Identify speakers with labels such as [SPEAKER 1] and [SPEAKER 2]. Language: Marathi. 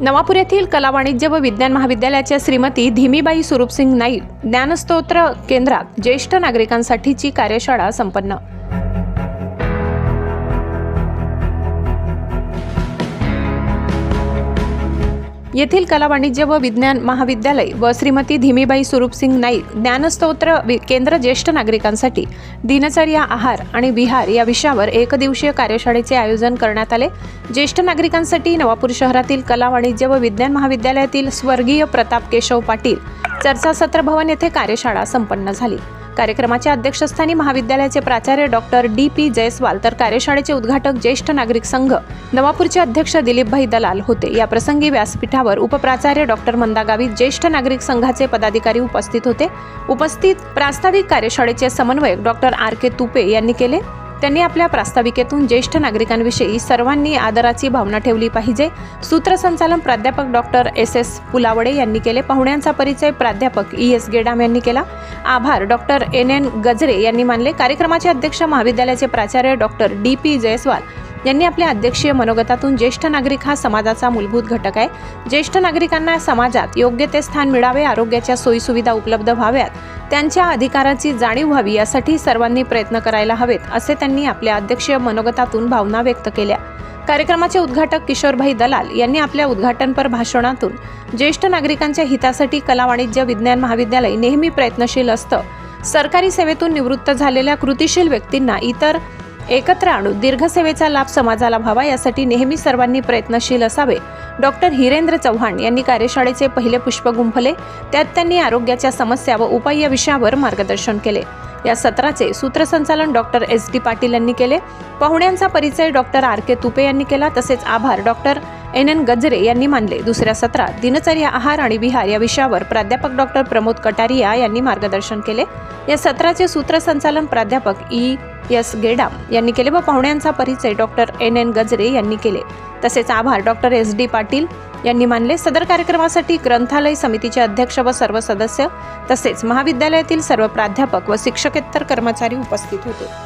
[SPEAKER 1] नवापूर येथील कला वाणिज्य व विज्ञान महाविद्यालयाच्या श्रीमती धीमीबाई स्वरूपसिंग नाईक ज्ञानस्तोत्र केंद्रात ज्येष्ठ नागरिकांसाठीची कार्यशाळा संपन्न. येथील कला वाणिज्य व विज्ञान महाविद्यालय व श्रीमती धीमीबाई स्वरूपसिंग नाईक ज्ञानस्तोत्र वि- केंद्र ज्येष्ठ नागरिकांसाठी दिनचर्या आहार आणि विहार या विषयावर एकदिवसीय कार्यशाळेचे आयोजन करण्यात आले. ज्येष्ठ नागरिकांसाठी नवापूर शहरातील कला वाणिज्य व विज्ञान महाविद्यालयातील स्वर्गीय प्रताप केशव पाटील चर्चासत्र भवन येथे कार्यशाळा संपन्न झाली. कार्यक्रमाच्या अध्यक्षस्थानी महाविद्यालयाचे प्राचार्य डॉक्टर डी पी जयस्वाल तर कार्यशाळेचे उद्घाटक ज्येष्ठ नागरिक संघ. नवापूरचे अध्यक्ष दिलीपभाई दलाल होते. या प्रसंगी व्यासपीठावर उपप्राचार्य डॉक्टर मंदागावी ज्येष्ठ नागरिक संघाचे पदाधिकारी उपस्थित होते. उपस्थित प्रास्ताविक कार्यशाळेचे समन्वयक डॉक्टर आर के तुपे यांनी केले. त्यांनी आपल्या प्रास्ताविकेतून ज्येष्ठ नागरिकांविषयी सर्वांनी आदराची भावना ठेवली पाहिजे. सूत्रसंचालन प्राध्यापक डॉक्टर एस एस पुलावडे यांनी केले. पाहुण्यांचा परिचय प्राध्यापक ई एस गेडाम यांनी केला. आभार डॉक्टर एन एन गजरे यांनी मानले. कार्यक्रमाचे अध्यक्ष महाविद्यालयाचे प्राचार्य डॉक्टर डी पी जयस्वाल. यांनी आपल्या अध्यक्षीय मनोगतातून ज्येष्ठ नागरिक हा समाजाचा मूलभूत घटक आहे. ज्येष्ठ नागरिकांना समाजात योग्य ते स्थान मिळावे आरोग्याच्या सोयीसुविधा उपलब्ध व्हाव्यात त्यांच्या अधिकाराची जाणीव व्हावी यासाठी सर्वांनी प्रयत्न करायला हवेत असे त्यांनी आपल्या अध्यक्षीय मनोगतातून भावना व्यक्त केल्या. कार्यक्रमाचे उद्घाटक किशोरभाई दलाल यांनी आपल्या उद्घाटनपर भाषणातून ज्येष्ठ नागरिकांच्या हितासाठी कला वाणिज्य विज्ञान महाविद्यालय नेहमी प्रयत्नशील असतं. सरकारी सेवेतून निवृत्त झालेल्या कृतिशील व्यक्तींना इतर एकत्र आणून दीर्घसेवेचा लाभ समाजाला व्हावा यासाठी नेहमी सर्वांनी प्रयत्नशील असावे. डॉक्टर हिरेंद्र चव्हाण यांनी कार्यशाळेचे पहिले पुष्प गुंफले. त्यात त्यांनी आरोग्याच्या समस्या व उपाय या विषयावर मार्गदर्शन केले. या सत्राचे सूत्रसंचालन डॉक्टर एस डी पाटील यांनी केले. पाहुण्यांचा परिचय डॉक्टर आर के तुपे यांनी केला. तसेच आभार डॉक्टर एन एन गजरे यांनी मानले. दुसऱ्या सत्रात दिनचर्या आहार आणि विहार या विषयावर प्राध्यापक डॉक्टर प्रमोद कटारिया यांनी मार्गदर्शन केले. या सत्राचे सूत्रसंचालन प्राध्यापक ई एस गेडाम यांनी केले व पाहुण्यांचा परिचय डॉक्टर एन एन गजरे यांनी केले. तसेच आभार डॉक्टर एस डी पाटील यांनी मानले. सदर कार्यक्रमासाठी ग्रंथालय समितीचे अध्यक्ष व सर्व सदस्य तसेच महाविद्यालयातील सर्व प्राध्यापक व शिक्षकेतर कर्मचारी उपस्थित होते.